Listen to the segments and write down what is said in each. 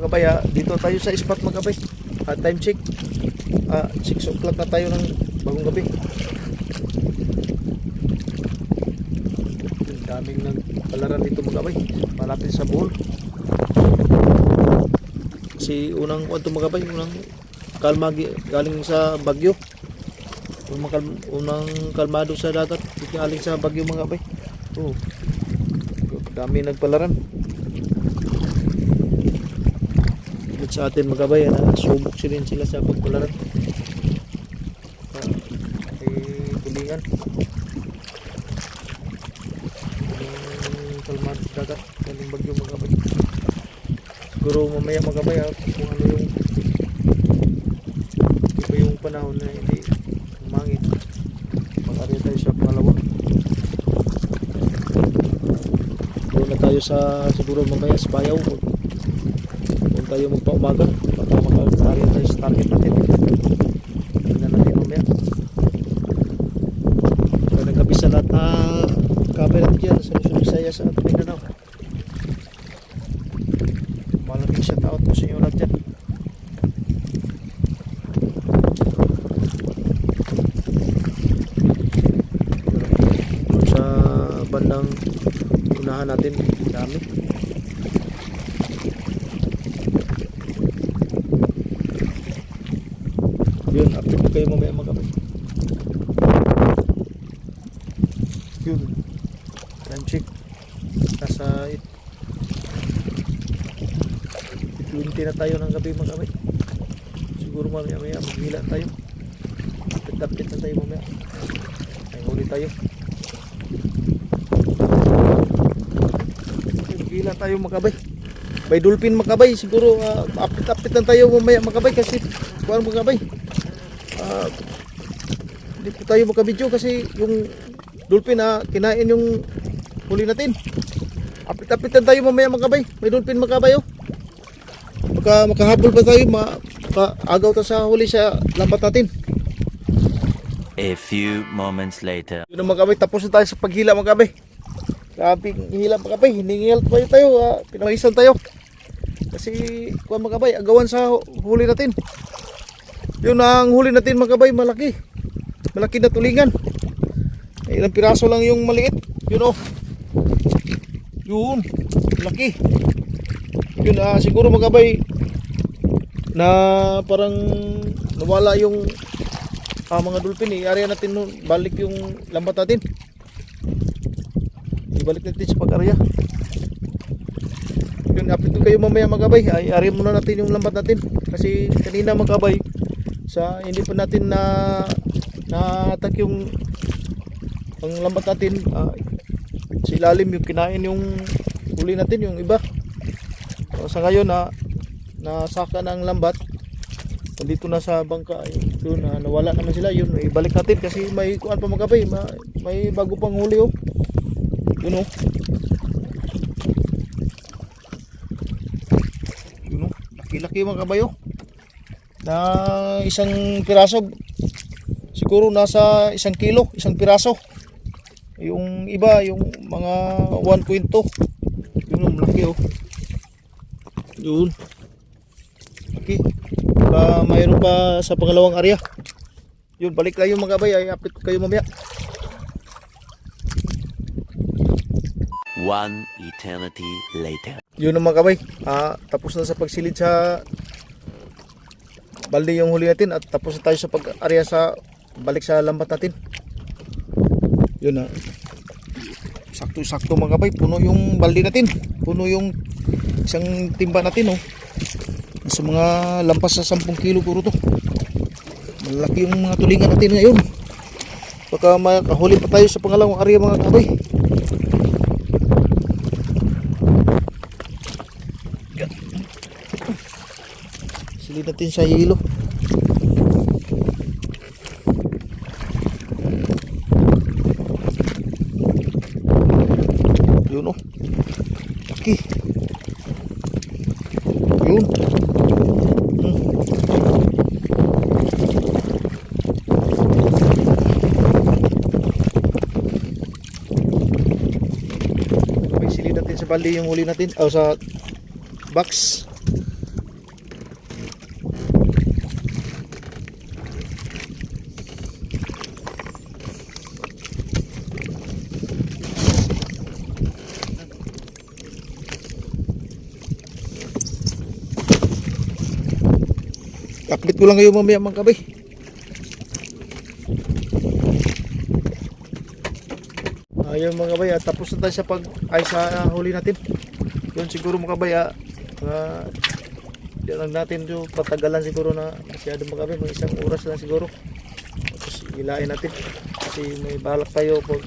Mga baya, dito tayo sa spot mga bay. Ah, time check. Ah, 6 o'clock na tayo ng bagong gabi. Yung daming nagpalaran dito mga bay. Malapit sa Bohol. Kasi unang ano to mga bay, unang kalma galing sa Bagyo. Unang, kal- unang kalmado sa dagat, galing sa Bagyo mga bay. Oh. Dami nagpalaran. Sa atin mga bay, na subok si rin sila sa pagpalaran. Ah, eh, tulingan. Yung kalmado sa dagat, galing Bagyo mga bay. Siguro mamaya mga bay, ah, kung ano yung iba yung panahon na hindi umangin. Mag-ari tayo sa pangalawa. Doon na tayo sa siguro mamaya sa bayaw. Tayo magpaumaga. Baka makakari tayo sa target natin. Tingnan natin mamaya. Kaya nagkapi sa lahat na camera dyan sa Luzon, Visayas sa ating Mindanao. Malaking shout out po sa inyo lahat dyan. Bandang unahan natin, dami. Yun, update ko kayo mamaya mga kapatid. Yun. Check. Nasa it. 20 na tayo ng gabi mga kapatid. Siguro mamaya maya maghila tayo. Update-update na tayo mamaya. Ay, huli tayo. Gila tayo makabay. May dolphin makabay. Siguro uh, update-update lang tayo mamaya makabay kasi kuwan makabay. Ah, hindi po tayo makabidyo kasi yung dolphin na kinain yung huli natin. Lang tayo mamaya makabay. May dolphin makabay oh. Baka makahabol pa tayo, ma agaw ta sa huli sa lambat natin. A few moments later. Yun ang mga kabay, tapos na tayo sa paghila mga kabay. Grabe, hila mga kabay, hiningil pa tayo, uh, pinamahisan tayo. Kasi, kuha mga kabay, agawan sa hu- huli natin. Yun ang huli natin mga kabay, malaki. Malaki na tulingan. Ilang piraso lang yung maliit. Yun oh. Yun, laki. Yun ah, siguro mga kabay, na parang nawala yung ah, mga dolphin eh. Area natin nun, balik yung lambat natin. Ibalik natin sa pag-area. Yun, update kayo mamaya magabay. Ay, area muna natin yung lambat natin. Kasi kanina magabay, sa hindi pa natin na na-attack yung ang lambat natin, ah, sa ilalim yung kinain yung huli natin, yung iba. So, sa ngayon na nasaka na ang lambat, nandito na sa bangka doon na nawala naman sila yun ibalik natin kasi may kuan pa magkabay may, may bago pang huli oh. Yun oh. Yun oh. Laki laki mga kabay oh. Na isang piraso. Siguro nasa isang kilo isang piraso. Yung iba yung mga 1.2 yun oh malaki oh yun laki Baka mayroon pa sa pangalawang area. Yun, balik kayo mga kabay. Ay, update ko kayo mamaya. One eternity later. Yun ang mga kabay. Ah, tapos na sa pagsilid sa balde yung huli natin at tapos na tayo sa pag-area sa balik sa lambat natin. Yun na. Sakto-sakto mga kabay. Puno yung balde natin. Puno yung isang timba natin oh. Sa mga lampas sa 10 kilo puro to. Malaki yung mga tulingan natin ngayon. Baka makahuli pa tayo sa pangalawang area mga kabay. Silid natin sa hilo. balde yung huli natin oh, sa box. Update ko lang kayo mamaya mga kabe Ayun mga kabay, ah, tapos na tayo sa pag ay sa huli natin. Yun siguro mga kabay, ah, di lang natin yung patagalan siguro na masyado mga kabay, mga isang oras lang siguro. Tapos ilain natin kasi may balak tayo pag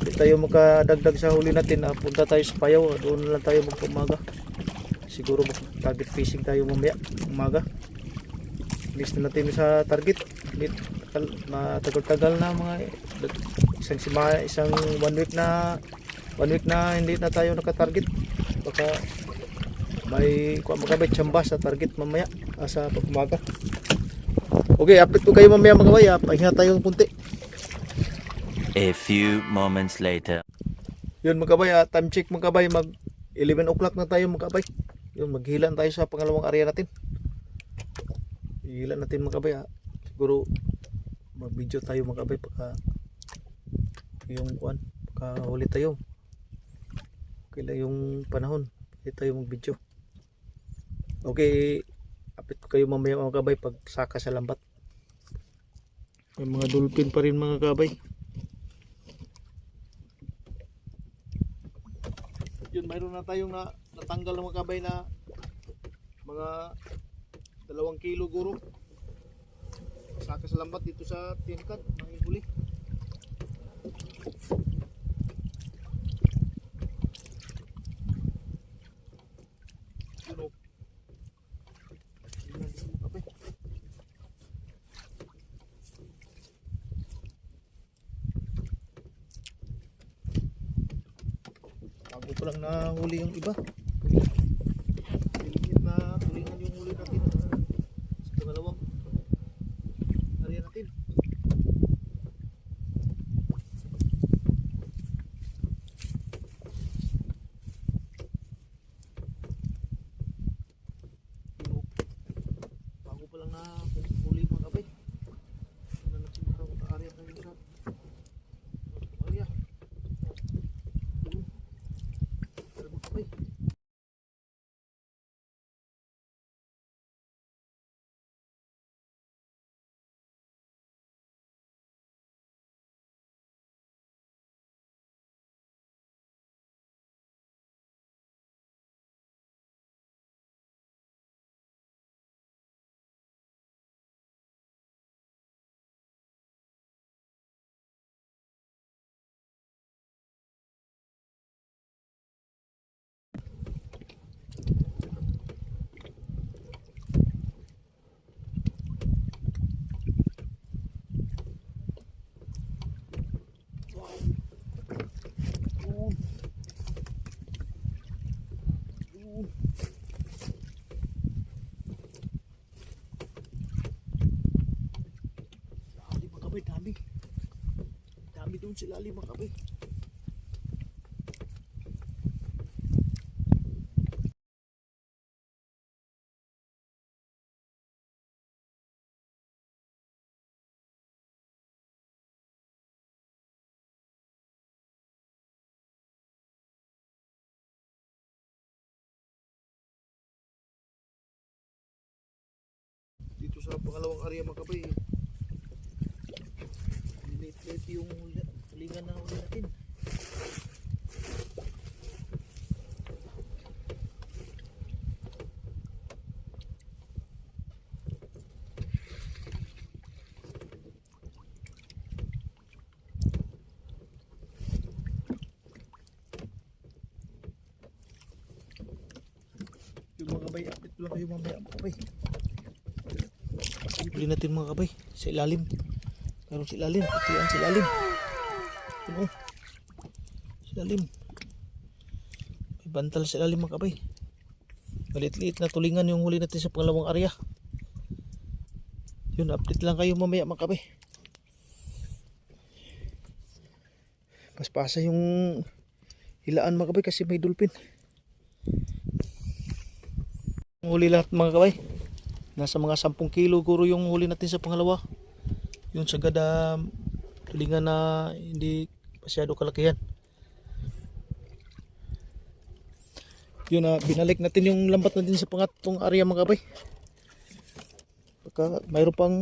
hindi tayo makadagdag sa huli natin, ah, punta tayo sa payaw, doon lang tayo magpumaga. Siguro mag target fishing tayo mamaya, umaga. List na natin sa target. Matagal-tagal na mga isang sima, isang one week na one week na hindi na tayo naka-target. Baka may kuha magkabay tsamba sa target mamaya ah, sa pag-umaga. Okay, update ko kayo mamaya mga kabay. ah. Pahinga tayo ng punti. A few moments later. Yun mga kabay, ah, time check mga kabay, mag 11 o'clock na tayo mga kabay. Yun, maghilan tayo sa pangalawang area natin. Hilan natin mga kabay. ah. Siguro mag-video tayo mga pagka yung kuan, pagka huli tayo. Okay lang yung panahon. Pwede tayo mag-video. Okay, update ko kayo mamaya mga kabay pag saka sa lambat. May mga dolphin pa rin mga kabay. yun mayroon na tayong na, natanggal ng mga kabay na mga dalawang kilo guro saka sa lambat dito sa tinkan mga huli Yun, oh. Yun, yun, kabay. Bago ko lang nahuli yung iba. Pilit na hulingan yung huli natin. Sa pangalawang area natin. Yun, oh. Bago pa lang na huli mga kabay. Ano na natin sa area natin sa area. Yun. Pero mga kabay. Yun. Yun. Dami mga kabay, dami. Dami doon sila ali mga sa pangalawang area mga kabay late-late yung lingan na huli natin. Yung mga kabay update lang kayo mamaya mga kabay Huli natin mga kabay sa ilalim. Meron sa ilalim. Putian sa ilalim. Yun oh. Sa ilalim. May bantal sa ilalim mga kabay. Malit-liit na tulingan yung huli natin sa pangalawang area. Yun, update lang kayo mamaya mga kabay. Paspasa yung hilaan mga kabay kasi may dolphin. Huli lahat mga kabay. Nasa mga 10 kilo guro yung huli natin sa pangalawa. Yung sagad uh, tulingan na hindi masyado kalakihan. Yun na binalik natin yung lambat natin sa pangatong area mga kabay. Baka mayroon pang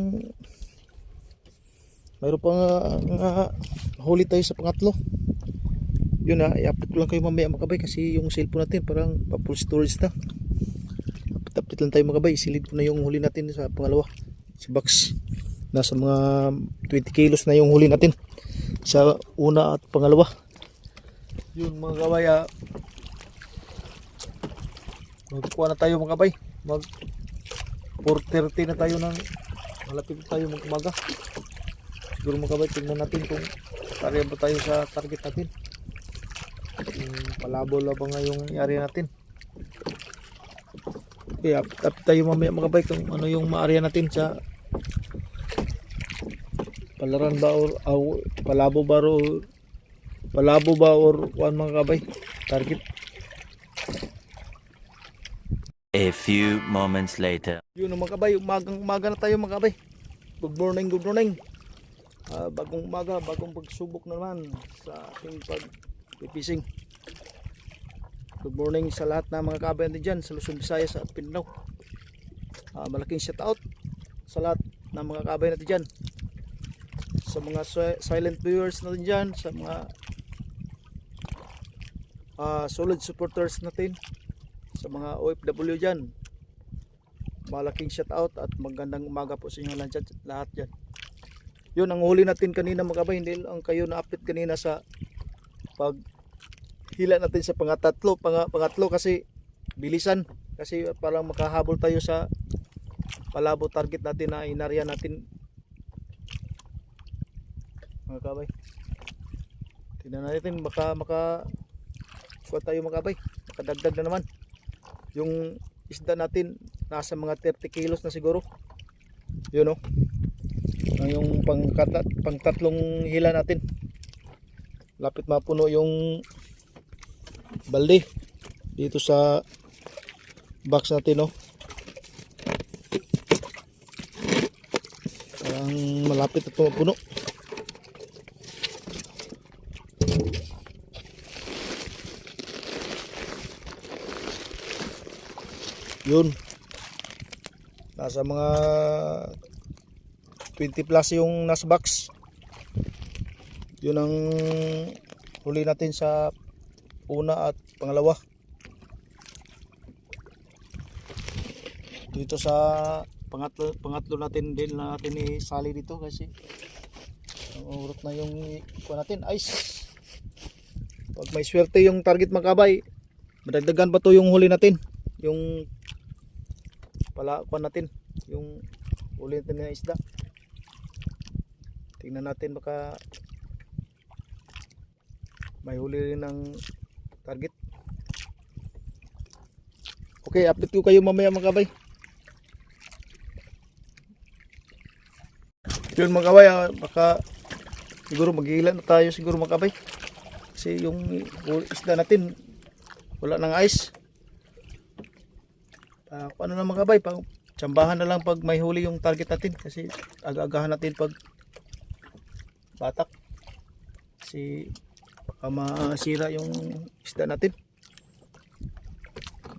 mayroon pang uh, huli tayo sa pangatlo. Yun na, i-update ko lang kayo mamaya mga kabay kasi yung cellphone natin parang pa full storage na. Update-update lang tayo mga kabay. Silid ko na yung huli natin sa pangalawa. Si box. Nasa mga 20 kilos na yung huli natin. Sa una at pangalawa. Yun mga kabay. ah, magkuha na tayo mga kabay. Mag 4.30 na tayo ng malapit na tayo mag umaga. Siguro mga kabay, tingnan natin kung kaya ba tayo sa target natin. Yung palabo lang ba nga yung area natin. Okay, update update tayo mamaya mga kabay kung ano yung ma-area natin sa palaran ba or aw, palabo ba or palabo ba or kuan mga kabay target A few moments later. Yun mga kabay, umagang umaga na tayo mga kabay. Good morning, good morning. Ah, bagong umaga, bagong pagsubok na naman sa ating pag-fishing. Good morning sa lahat ng mga kabay natin dyan sa Luzon, Visayas at Mindanao. Ah, malaking shout out sa lahat ng mga kabay natin dyan. Sa mga si- silent viewers natin dyan, sa mga ah, solid supporters natin, sa mga OFW dyan, malaking shout out at magandang umaga po sa inyo lahat, lahat dyan. Yun ang huli natin kanina mga kabay, hindi lang kayo na-update kanina sa pag hila natin sa pangatatlo, pang, pangatlo kasi bilisan kasi parang makahabol tayo sa palabo target natin na inarya natin mga kabay. Tingnan natin baka maka kuha tayo mga kabay, makadagdag na naman. Yung isda natin nasa mga 30 kilos na siguro. Yun o. Ang yung pang, pang tatlong hila natin. Lapit mapuno yung balde dito sa box natin no. Parang malapit na ito mapuno. Yun. Nasa mga 20 plus yung nasa box. Yun ang huli natin sa una at pangalawa. Dito sa pangatlo, pangatlo natin din natin isali dito kasi urot na yung kuha natin ice. Pag may swerte yung target makabay, madagdagan pa to yung huli natin. Yung pala kuha natin yung huli natin na isda. Tingnan natin baka may huli rin ng target. Okay, update ko kayo mamaya mga kabay. Yun mga kabay, ah, baka siguro maghihila na tayo siguro mga kabay. Kasi yung isda natin wala ng ice. Kung ano na mga kabay, pang tsambahan na lang pag may huli yung target natin kasi aga-agahan natin pag batak. Kasi baka masira yung isda natin.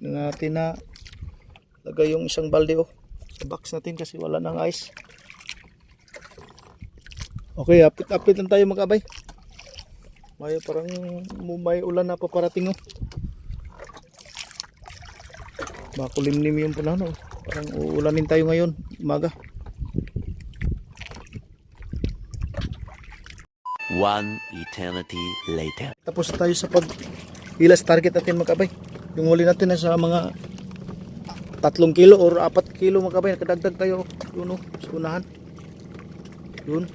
Tingnan natin na lagay yung isang balde oh, sa box natin kasi wala nang ice. Okay, update-update lang tayo mga kabay. May parang may ulan na paparating oh. Makulimlim yung panahon oh. Parang uulanin tayo ngayon, umaga. One eternity later. Tapos tayo sa pag hilas target natin mga kabay. Yung huli natin na sa mga tatlong kilo or apat kilo mga kabay. Nakadagdag tayo yun oh, sa unahan. Yun.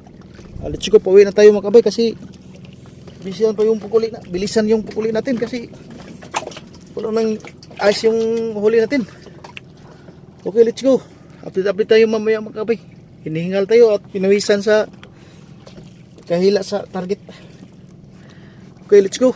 Alit ko, pauwi na tayo mga kabay kasi bilisan pa yung pukuli na. Bilisan yung pukuli natin kasi wala nang ayos yung huli natin. Okay, let's go. Update-update tayo mamaya mga kabay. Hinihingal tayo at pinawisan sa kahila sa target. Okay, let's go.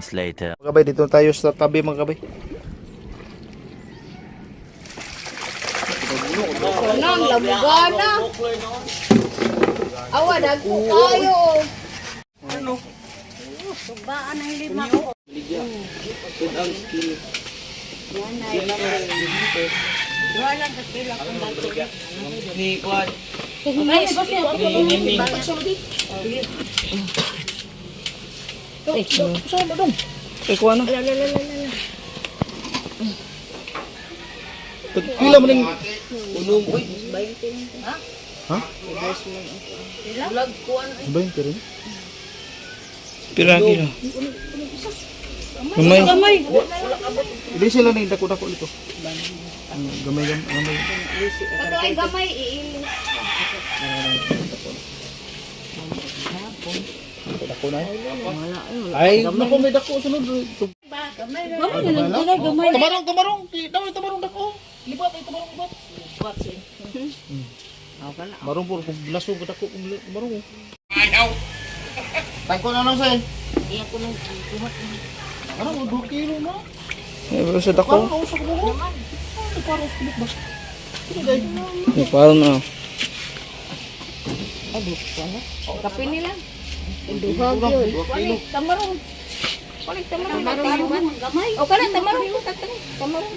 Moments later. Mga kabay, dito tayo sa tabi mga kabay. Nang labugana. Awa dagko kayo. Ano? Subaan ang lima ko. Dua lang ka pila kung dagko. Ni kwan. Ni ba siya? Ni ni. Eh, saan dong? Eh, kuha na. La la la la la. Pila mo ning... Ha? Lag kuan. Ba yung pero? Pira kilo. Gamay. Gamay. Hindi sila ning dako-dako. Ang Gamay, gamay, gamay. Kato ay gamay iilis. Dako na. Ay, naku, may dako sunod. Gamay lang gamay gamay. Tamarong, tamarong. Daw, tamarong dako. Libat, ay tamarong, libat. Marong po, kung lasong ka dako, kung marong. Ayaw. Tangko na lang sa'yo. Iya ko nung kumat. Ano, 2 kilo na. Eh, pero sa Parang dako. nausap mo ko. Ano, parang ulit ba? Ano, parang na. Kape nila. Duhag yun. Wali, tamarong. Wali, tamarong. Tamarong. Gamay. O kana, tamarong. Tamarong.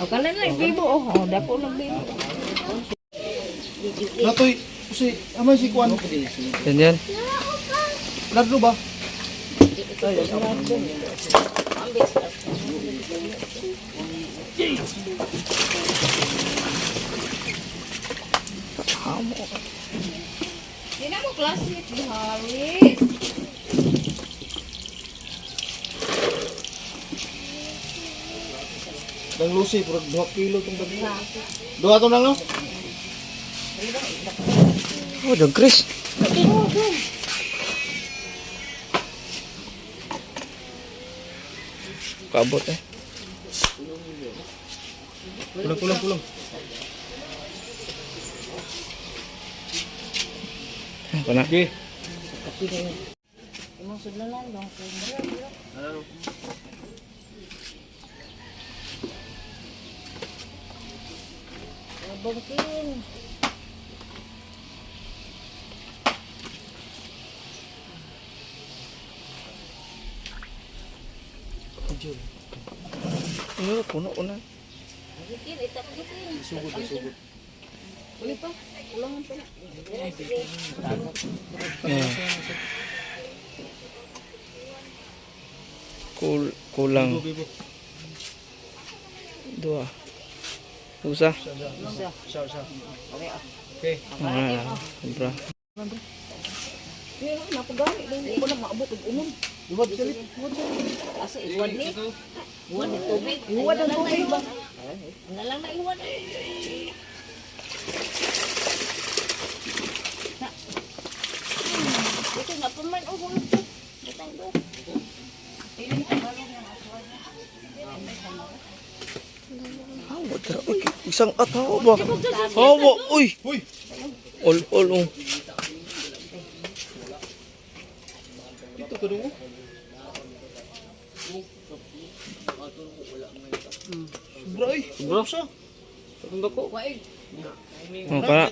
O kana na, bibo. O, o, dako ng bibo. Natoy, kasi, amay si Kwan. Yan yan. Ladlo ba? Di na mo classmate, di Haris. Dang Lucy, puro 2 kilo itong gabi. Duha to lang, no? Oh, dang Chris. Kabot eh. Kulang, kulang, kulang. Ano pa na? Okay. Imong sudlanan dong. Bangkin. Ano, puno ko na. Gitin, itak gitin. Sugod, sugod. Uli pa. Ulangan pa na. Kul kulang. Dua. Usa. Siya, siya. Okay. Ah, sobra. Pero napagani din ko na maabot og unom. Siya lit. Kasi iwan ni. Iwan ni. Iwan na iwan. Ito na pa man oh hulog to. Butang do. Hawa tara. Uy, isang atawa ba? Hawa, uy. Uy! Ol, ol, oh. Ito ka doon. Sobra ay. Sobra siya. Oh, kana.